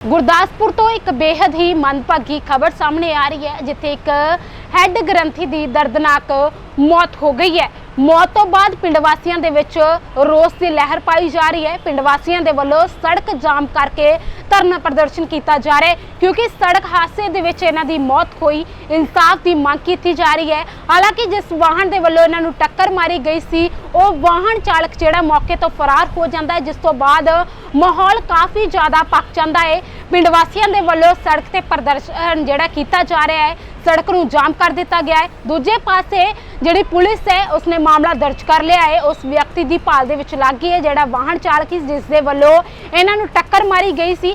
ਗੁਰਦਾਸਪੁਰ ਤੋਂ ਇੱਕ ਬੇहद ਹੀ ਮੰਦਭਾਗੀ ਖਬਰ ਸਾਹਮਣੇ ਆ ਰਹੀ ਹੈ, ਜਿੱਥੇ ਇੱਕ ਹੈੱਡ ਗ੍ਰੰਥੀ ਦੀ ਦਰਦਨਾਕ ਮੌਤ ਹੋ ਗਈ ਹੈ। ਮੌਤ ਤੋਂ ਬਾਅਦ ਪਿੰਡ ਵਾਸੀਆਂ ਦੇ ਵਿੱਚ ਰੋਸ ਦੀ ਲਹਿਰ ਪਾਈ ਜਾ ਰਹੀ ਹੈ। ਪਿੰਡ ਵਾਸੀਆਂ ਦੇ ਵੱਲੋਂ ਸੜਕ ਜਾਮ ਕਰਕੇ ਧਰਨਾ ਪ੍ਰਦਰਸ਼ਨ ਕੀਤਾ ਜਾ ਰਿਹਾ ਹੈ, ਕਿਉਂਕਿ ਸੜਕ ਹਾਦਸੇ ਦੇ ਵਿੱਚ ਇਹਨਾਂ ਦੀ ਮੌਤ ਹੋਈ, ਇਨਸਾਫ ਦੀ ਮੰਗ ਕੀਤੀ ਜਾ ਰਹੀ ਹੈ। ਹਾਲਾਂਕਿ ਜਿਸ ਵਾਹਨ ਦੇ ਵੱਲੋਂ ਇਹਨਾਂ ਨੂੰ ਟੱਕਰ ਮਾਰੀ ਗਈ ਸੀ, ਉਹ ਵਾਹਨ ਚਾਲਕ ਜਿਹੜਾ ਮੌਕੇ ਤੋਂ ਫਰਾਰ ਹੋ ਜਾਂਦਾ ਹੈ, ਜਿਸ ਤੋਂ ਬਾਅਦ ਮਾਹੌਲ ਕਾਫੀ ਜ਼ਿਆਦਾ ਪੱਕ ਜਾਂਦਾ ਹੈ। ਪਿੰਡ ਵਾਸੀਆਂ ਦੇ ਵੱਲੋਂ ਸੜਕ ਤੇ ਪ੍ਰਦਰਸ਼ਨ ਜਿਹੜਾ ਕੀਤਾ ਜਾ ਰਿਹਾ ਹੈ, ਸੜਕ ਨੂੰ ਜਾਮ ਕਰ ਦਿੱਤਾ ਗਿਆ ਹੈ। ਦੂਜੇ ਪਾਸੇ ਜਿਹੜੀ ਪੁਲਿਸ ਹੈ, ਉਸਨੇ ਮਾਮਲਾ ਦਰਜ ਕਰ ਲਿਆ ਹੈ। ਉਸ ਵਿਅਕਤੀ ਦੀ ਭਾਲ ਦੇ ਵਿੱਚ ਲੱਗ ਗਈ ਹੈ, ਜਿਹੜਾ ਵਾਹਨ ਚਾਲਕ ਸੀ, ਜਿਸ ਦੇ ਵੱਲੋਂ ਇਹਨਾਂ ਨੂੰ ਟੱਕਰ ਮਾਰੀ ਗਈ ਸੀ।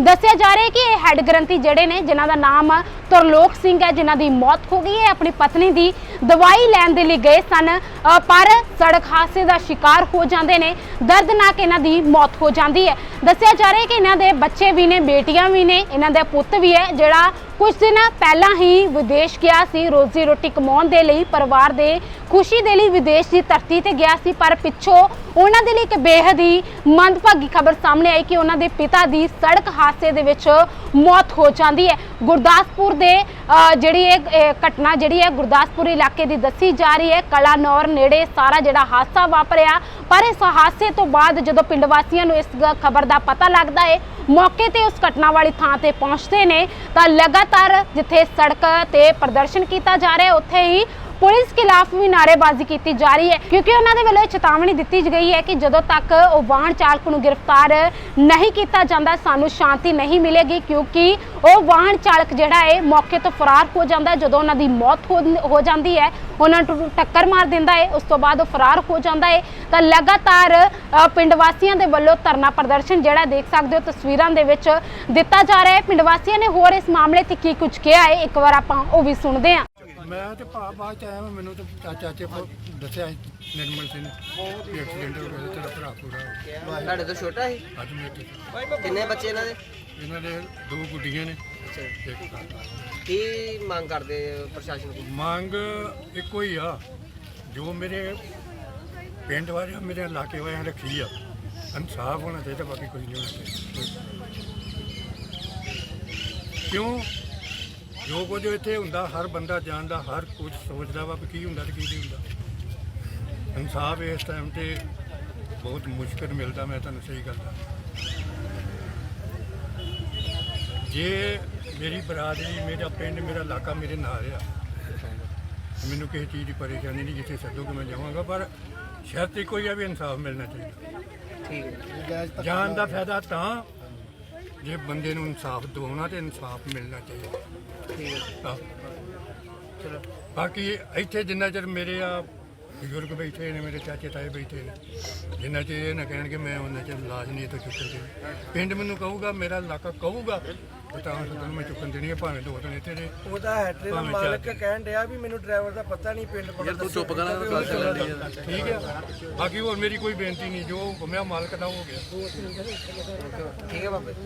ਦੱਸਿਆ ਜਾ ਰਿਹਾ ਹੈ ਕਿ ਇਹ ਹੈੱਡ ਗ੍ਰੰਥੀ ਜਿਹੜੇ ਨੇ, ਜਿਨ੍ਹਾਂ ਦਾ ਨਾਮ ਤਰਲੋਕ ਸਿੰਘ ਹੈ, ਜਿਨ੍ਹਾਂ ਦੀ ਮੌਤ ਹੋ ਗਈ ਹੈ ਆਪਣੀ ਪਤਨੀ ਦੀ ਦਵਾਈ ਲੈਣ ਦੇ ਲਈ ਗਏ ਸਨ ਪਰ ਸੜਕ ਹਾਦਸੇ ਦਾ ਸ਼ਿਕਾਰ ਹੋ ਜਾਂਦੇ ਨੇ, ਦਰਦਨਾਕ ਇਹਨਾਂ ਦੀ ਮੌਤ ਹੋ ਜਾਂਦੀ ਹੈ। ਦੱਸਿਆ ਜਾ ਰਿਹਾ ਹੈ ਕਿ ਇਹਨਾਂ ਦੇ ਬੱਚੇ ਵੀ ਨੇ, ਬੇਟੀਆਂ ਵੀ ਨੇ, ਇਹਨਾਂ ਦਾ ਪੁੱਤ ਵੀ ਹੈ, ਜਿਹੜਾ ਕੁਝ ਦਿਨ ਪਹਿਲਾਂ ਹੀ ਵਿਦੇਸ਼ ਗਿਆ ਸੀ, ਰੋਜ਼ੀ ਰੋਟੀ ਕਮਾਉਣ ਦੇ ਲਈ, ਪਰਿਵਾਰ ਦੇ ਖੁਸ਼ੀ ਦੇ ਲਈ ਵਿਦੇਸ਼ ਦੀ ਧਰਤੀ ਤੇ ਗਿਆ ਸੀ, ਪਰ ਪਿੱਛੋਂ ਉਹਨਾਂ ਦੇ ਲਈ ਇੱਕ ਬੇਹੱਦ ਹੀ ਮੰਦਭਾਗੀ ਖਬਰ ਸਾਹਮਣੇ ਆਈ ਕਿ ਉਹਨਾਂ ਦੇ ਪਿਤਾ ਦੀ ਸੜਕ ਹਾਦਸੇ ਦੇ ਵਿੱਚ ਮੌਤ ਹੋ ਜਾਂਦੀ ਹੈ। ਗੁਰਦਾਸਪੁਰ ਦੇ ਜਿਹੜੀ ਇਹ ਘਟਨਾ ਜਿਹੜੀ ਹੈ ਗੁਰਦਾਸਪੁਰ ਇਲਾਕੇ ਦੀ ਦੱਸੀ ਜਾ ਰਹੀ ਹੈ। ਕਲਾਨੌਰ ਨੇੜੇ ਸਾਰਾ ਜਿਹੜਾ ਹਾਦਸਾ ਵਾਪਰਿਆ। ਪਰ ਇਸ ਹਾਦਸੇ ਤੋਂ ਬਾਅਦ ਜਦੋਂ ਪਿੰਡ ਵਾਸੀਆਂ ਨੂੰ ਇਸ ਖਬਰ ਦਾ ਪਤਾ ਲੱਗਦਾ ਹੈ, ਮੌਕੇ ਤੇ ਉਸ ਘਟਨਾ ਵਾਲੀ ਥਾਂ ਤੇ ਪਹੁੰਚਦੇ ਨੇ, ਤਾਂ ਲਗਾਤਾਰ ਜਿੱਥੇ ਸੜਕ ਤੇ ਪ੍ਰਦਰਸ਼ਨ ਕੀਤਾ ਜਾ ਰਿਹਾ ਉੱਥੇ ਹੀ ਪੁਲਿਸ ਖਿਲਾਫ ਵੀ ਨਾਅਰੇਬਾਜ਼ੀ ਕੀਤੀ ਜਾ ਰਹੀ ਹੈ, ਕਿਉਂਕਿ ਉਹਨਾਂ ਦੇ ਵੱਲੋਂ ਇਹ ਚੇਤਾਵਨੀ ਦਿੱਤੀ ਗਈ ਹੈ ਕਿ ਜਦੋਂ ਤੱਕ ਉਹ ਵਾਹਨ ਚਾਲਕ ਨੂੰ ਗ੍ਰਿਫਤਾਰ ਨਹੀਂ ਕੀਤਾ ਜਾਂਦਾ, ਸਾਨੂੰ ਸ਼ਾਂਤੀ ਨਹੀਂ ਮਿਲੇਗੀ, ਕਿਉਂਕਿ ਉਹ ਵਾਹਨ ਚਾਲਕ ਜਿਹੜਾ ਹੈ, ਮੌਕੇ ਤੋਂ ਫਰਾਰ ਹੋ ਜਾਂਦਾ ਜਦੋਂ ਉਹਨਾਂ ਦੀ ਮੌਤ ਹੋ ਜਾਂਦੀ ਹੈ, ਉਹਨਾਂ ਨੂੰ ਟੱਕਰ ਮਾਰ ਦਿੰਦਾ ਹੈ, ਉਸ ਤੋਂ ਬਾਅਦ ਉਹ ਫਰਾਰ ਹੋ ਜਾਂਦਾ ਹੈ। ਤਾਂ ਲਗਾਤਾਰ ਪਿੰਡ ਵਾਸੀਆਂ ਦੇ ਵੱਲੋਂ ਧਰਨਾ ਪ੍ਰਦਰਸ਼ਨ ਜਿਹੜਾ ਦੇਖ ਸਕਦੇ ਹੋ, ਤਸਵੀਰਾਂ ਦੇ ਵਿੱਚ ਦਿੱਤਾ ਜਾ ਰਿਹਾ ਹੈ। ਪਿੰਡ ਵਾਸੀਆਂ ਨੇ ਹੋਰ ਇਸ ਮਾਮਲੇ ਤੇ ਕੀ ਕੁਝ ਕਿਹਾ ਹੈ, ਇੱਕ ਵਾਰ ਆਪਾਂ ਉਹ ਵੀ ਸੁਣਦੇ ਹਾਂ। ਮੈਂ ਤੇ ਭਾ ਬਾਅਦ ਚ ਆਇਆ ਵਾਂ, ਮੈਨੂੰ ਤੇ ਚਾ- ਚਾਚੇ ਦੱਸਿਆ ਸੀ ਨਿਰਮਲ ਸਿੰਘ ਵੀ ਐਕਸੀਡੈਂਟ ਹੋ ਗਿਆ ਤੇਰਾ ਭਰਾ ਪੂਰਾ ਹੋ ਗਿਆ। ਤੁਹਾਡੇ ਤੋਂ ਛੋਟਾ ਸੀ? ਅੱਜ ਮੇਰੇ ਤੇ ਕਿੰਨੇ ਬੱਚੇ ਇਹਨਾਂ ਦੇ? ਇਹਨਾਂ ਦੇ ਦੋ ਗੁੱਡੀਆਂ ਨੇ ਅੱਛਾ। ਇੱਕ ਕਾਕਾ। ਕੀ ਮੰਗ ਕਰਦੇ ਪ੍ਰਸ਼ਾਸਨ ਕੋਲ? ਮੰਗ ਇੱਕੋ ਹੀ ਆ ਜੋ ਮੇਰੇ ਪਿੰਡ ਵਾਲੇ ਮੇਰੇ ਇਲਾਕੇ ਵਾਲਿਆਂ ਨੇ ਰੱਖੀ ਆ। ਇਨਸਾਫ ਹੋਣਾ ਚਾਹੀਦਾ ਬਾਕੀ ਕੁਝ ਨਹੀਂ ਹੋਣਾ ਚਾਹੀਦਾ। ਕਿਉਂ? ਜੋ ਕੁਝ ਇੱਥੇ ਹੁੰਦਾ ਹਰ ਬੰਦਾ ਜਾਣਦਾ ਹਰ ਕੁਝ ਸੋਚਦਾ ਵਾ ਵੀ ਕੀ ਹੁੰਦਾ ਤੇ ਕੀ ਨਹੀਂ ਹੁੰਦਾ। ਇਨਸਾਫ ਇਸ ਟਾਈਮ ਤੇ ਬਹੁਤ ਮੁਸ਼ਕਲ ਮਿਲਦਾ ਮੈਂ ਤੁਹਾਨੂੰ ਸਹੀ ਗੱਲ ਦੱਸਾਂ। ਜੇ ਮੇਰੀ ਬਰਾਦਰੀ ਮੇਰਾ ਪਿੰਡ ਮੇਰਾ ਇਲਾਕਾ ਮੇਰੇ ਨਾਲ ਆ ਮੈਨੂੰ ਕਿਸੇ ਚੀਜ਼ ਦੀ ਪਰੇਸ਼ਾਨੀ ਨਹੀਂ ਜਿੱਥੇ ਸੱਦੋਗੇ ਮੈਂ ਜਾਵਾਂਗਾ ਪਰ ਸ਼ਰਤ ਇੱਕੋ ਹੀ ਆ ਵੀ ਇਨਸਾਫ ਮਿਲਣਾ ਚਾਹੀਦਾ। ਠੀਕ ਹੈ। ਜਾਨ ਦਾ ਫਾਇਦਾ ਤਾਂ ਜੇ ਬੰਦੇ ਨੂੰ ਇਨਸਾਫ ਦਿਵਾਉਣਾ ਤੇ ਇਨਸਾਫ ਮਿਲਣਾ ਚਾਹੀਦਾ। ਠੀਕ ਹੈ। ਆਹ। ਚਲੋ। ਬਾਕੀ ਇੱਥੇ ਜਿੰਨਾ ਚਿਰ ਮੇਰੇ ਆ ਬਜ਼ੁਰਗ ਬੈਠੇ ਨੇ ਮੇਰੇ ਚਾਚੇ ਤਾਏ ਬੈਠੇ ਨੇ ਜਿੰਨਾ ਚਿਰ ਇਹ ਨਾ ਕਹਿਣਗੇ ਮੈਂ ਉਹਨਾਂ ਚਿਰ ਇਲਾਜ ਨਹੀਂ ਇੱਥੋਂ ਚੁੱਕਣ ਦੇਣੀ ਪਿੰਡ ਮੈਨੂੰ ਕਹੂਗਾ ਮੇਰਾ ਇਲਾਕਾ ਕਹੂਗਾ ਤੇ ਤਾਂ ਤੁਹਾਨੂੰ ਮੈਂ ਚੁੱਕਣ ਦੇਣੀ ਹੈ ਭਾਵੇਂ ਦੋ ਦਿਨ ਇੱਥੇ ਦੇ ਉਹਦਾ ਹੈਟਰੀ ਦਾ ਮਾਲਕ। ਕਹਿਣ ਡਿਆ ਵੀ ਮੈਨੂੰ ਡਰਾਈਵਰ ਦਾ ਪਤਾ ਨਹੀਂ ਪਿੰਡ ਪਤਾ ਤੂੰ ਚੁੱਪ ਠੀਕ ਹੈ। ਬਾਕੀ ਹੋਰ ਮੇਰੀ ਕੋਈ ਬੇਨਤੀ ਨਹੀਂ ਜੋ ਹੁਕਮਿਆ ਮਾਲਕ ਦਾ ਹੋ ਗਿਆ। ਠੀਕ ਹੈ ਬਾਬੇ